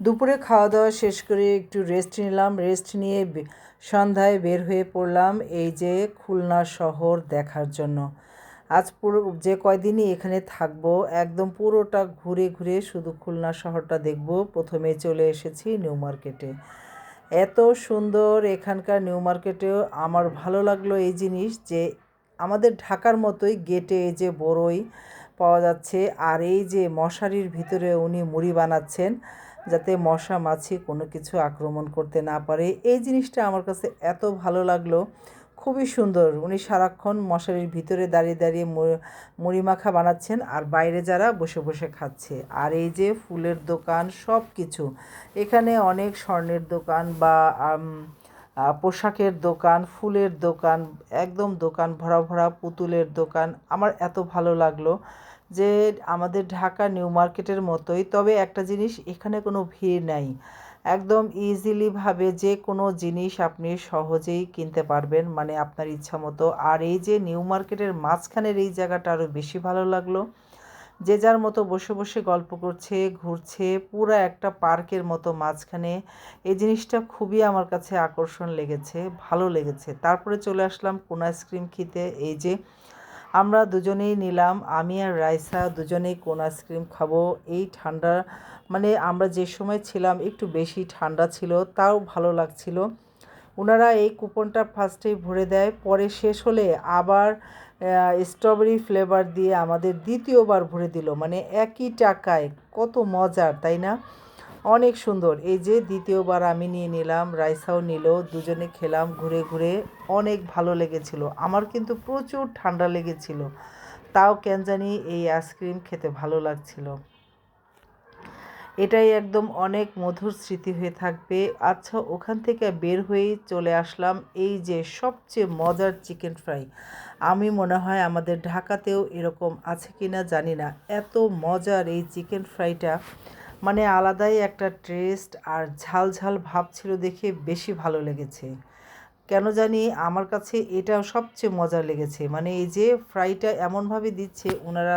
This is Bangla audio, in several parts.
দুপুরে খাওয়া দাওয়া শেষ করে একটু রেস্ট নিলাম। রেস্ট নিয়ে সন্ধ্যায় বের হয়ে পড়লাম এই যে খুলনা শহর দেখার জন্য। আজ পুরো যে কয়দিনই এখানে থাকব, একদম পুরোটা ঘুরে ঘুরে শুধু খুলনা শহরটা দেখব। প্রথমে চলে এসেছি নিউ মার্কেটে। এত সুন্দর এখানকার নিউ মার্কেটেও আমার ভালো লাগল এই জিনিস যে আমাদের ঢাকার মতোই গেটে এই যে বড়ই পাওয়া যাচ্ছে আর এই যে মশারির ভিতরে উনি মুড়ি বানাচ্ছেন। যাতে মশা, মাছি কোনো কিছু আক্রমণ করতে না পারে। এই জিনিসটা আমার কাছে এত ভালো লাগল। খুবই সুন্দর। উনি সারাক্ষণ মশারির ভিতরে দাঁড়িয়ে দাঁড়িয়ে মুড়ি মাখা বানাচ্ছেন আর বাইরে যারা বসে বসে খাচ্ছে। আর এই যে ফুলের দোকান, সব কিছু। এখানে অনেক স্বর্ণের দোকান বা পোশাকের দোকান, ফুলের দোকান, একদম দোকান ভরা ভরা পুতুলের দোকান। আমার এত ভালো লাগল। যে আমাদের ঢাকা নিউ মার্কেটের মতোই, তবে একটা জিনিস এখানে কোনো ভিড় নাই। একদম ইজিলিভাবে যে কোনো জিনিস আপনি সহজেই কিনতে পারবেন। মানে আপনার ইচ্ছা মতো। আর এই যে নিউ মার্কেটের মাঝখানের এই জায়গাটা আরও বেশি ভালো লাগল। যে যার মতো বসে বসে গল্প করছে, ঘুরছে, পুরো একটা পার্কের মতো মাঝখানে। এই জিনিসটা খুবই আমার কাছে আকর্ষণ লেগেছে, ভালো লেগেছে। তারপরে চলে আসলাম কোন আইসক্রিম খেতে। এই যে আমরা দুজনেই নিলাম, আমি আর রাইসা দুজনেই কোন আইসক্রিম খাব। এই ঠান্ডা মানে আমরা যে সময় ছিলাম একটু বেশি ঠান্ডা ছিল, তাও ভালো লাগছিল। ওনারা এই কুপনটা ফার্স্টেই ভরে দেয়, পরে শেষ হলে আবার স্ট্রবেরি ফ্লেভার দিয়ে আমাদের দ্বিতীয়বার ভরে দিল। মানে একই টাকায়, কত মজার, তাই না? অনেক সুন্দর। এই যে দ্বিতীয়বার আমি নিয়ে নিলাম, রাইসাও নিল, দুজনে খেলাম ঘুরে ঘুরে, অনেক ভালো লেগেছিল। আমার কিন্তু প্রচুর ঠান্ডা লেগেছিল। তাও কেন জানি এই আইসক্রিম খেতে ভালো লাগছিল। এটাই একদম অনেক মধুর স্মৃতি হয়ে থাকবে। আচ্ছা ওখান থেকে বের হয়েই চলে আসলাম এই যে সবচেয়ে মজার চিকেন ফ্রাই। আমি মনে হয় আমাদের ঢাকাতেও এরকম আছে কি না জানি না। এত মজার এই চিকেন ফ্রাইটা। মানে আলাদাই একটা টেস্ট আর ঝাল ঝাল ভাব ছিল দেখে বেশি ভালো লেগেছে। কেন জানি আমার কাছে এটা সবচেয়ে মজা লেগেছে। মানে এই যে ফ্রাইটা এমনভাবে দিচ্ছে ওনারা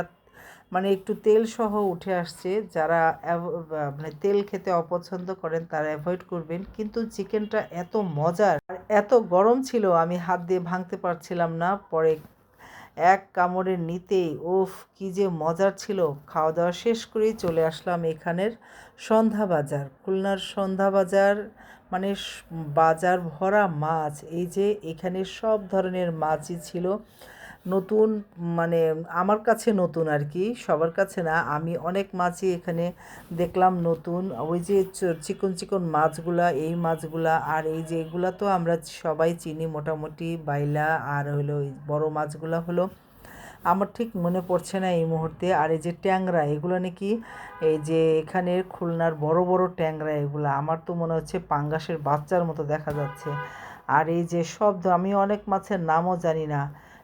মানে একটু তেল সহ উঠে আসছে, যারা মানে তেল খেতে অপছন্দ করেন তারা অ্যাভয়েড করবেন। কিন্তু চিকেনটা এত মজার আর এত গরম ছিল, আমি হাত দিয়ে ভাঙতে পারছিলাম না। পরে এক কামড়ে নিতে ওফ কি যে মজার ছিল। খাওয়া দাওয়া শেষ করেই চলে আসলাম এখানের সন্ধ্যা বাজার। খুলনার সন্ধ্যা বাজার মানে বাজার ভরা মাছ। এই যে এখানে সব ধরনের মাছই ছিল। নতুন মানে আমার কাছে নতুন আর কি, সবার কাছে না, আমি অনেক মাছই এখানে দেখলাম নতুন। ওই যে চিকন চিকন মাছগুলা, এই মাছগুলা, আর এই যে এগুলা তো আমরা সবাই চিনি মোটামুটি, বাইলা আর হলো বড় মাছগুলা হলো। আমার ঠিক মনে পড়ছে না এই মুহূর্তে। আর এই যে ট্যাংরা, এগুলো নাকি এই যে এখানের খুলনার বড় বড় ট্যাংরা এগুলো, আমার তো মনে হচ্ছে পাঙ্গাসের বাচ্চার মতো দেখা যাচ্ছে। আর এই যে শব্দ, আমি অনেক মাছের নামও জানি না।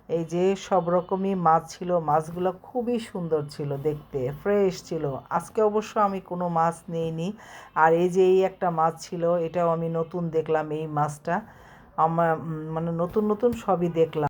এই যে সব রকমই মাছ ছিল, মাছগুলো খুবই সুন্দর ছিল দেখতে ফ্রেশ ছিল। আজকে অবশ্য আমি কোনো মাছ নিইনি। আর এই যে এই একটা মাছ ছিল, এটাও আমি নতুন দেখলাম এই মাছটা। আমার মানে নতুন নতুন সবই দেখলাম।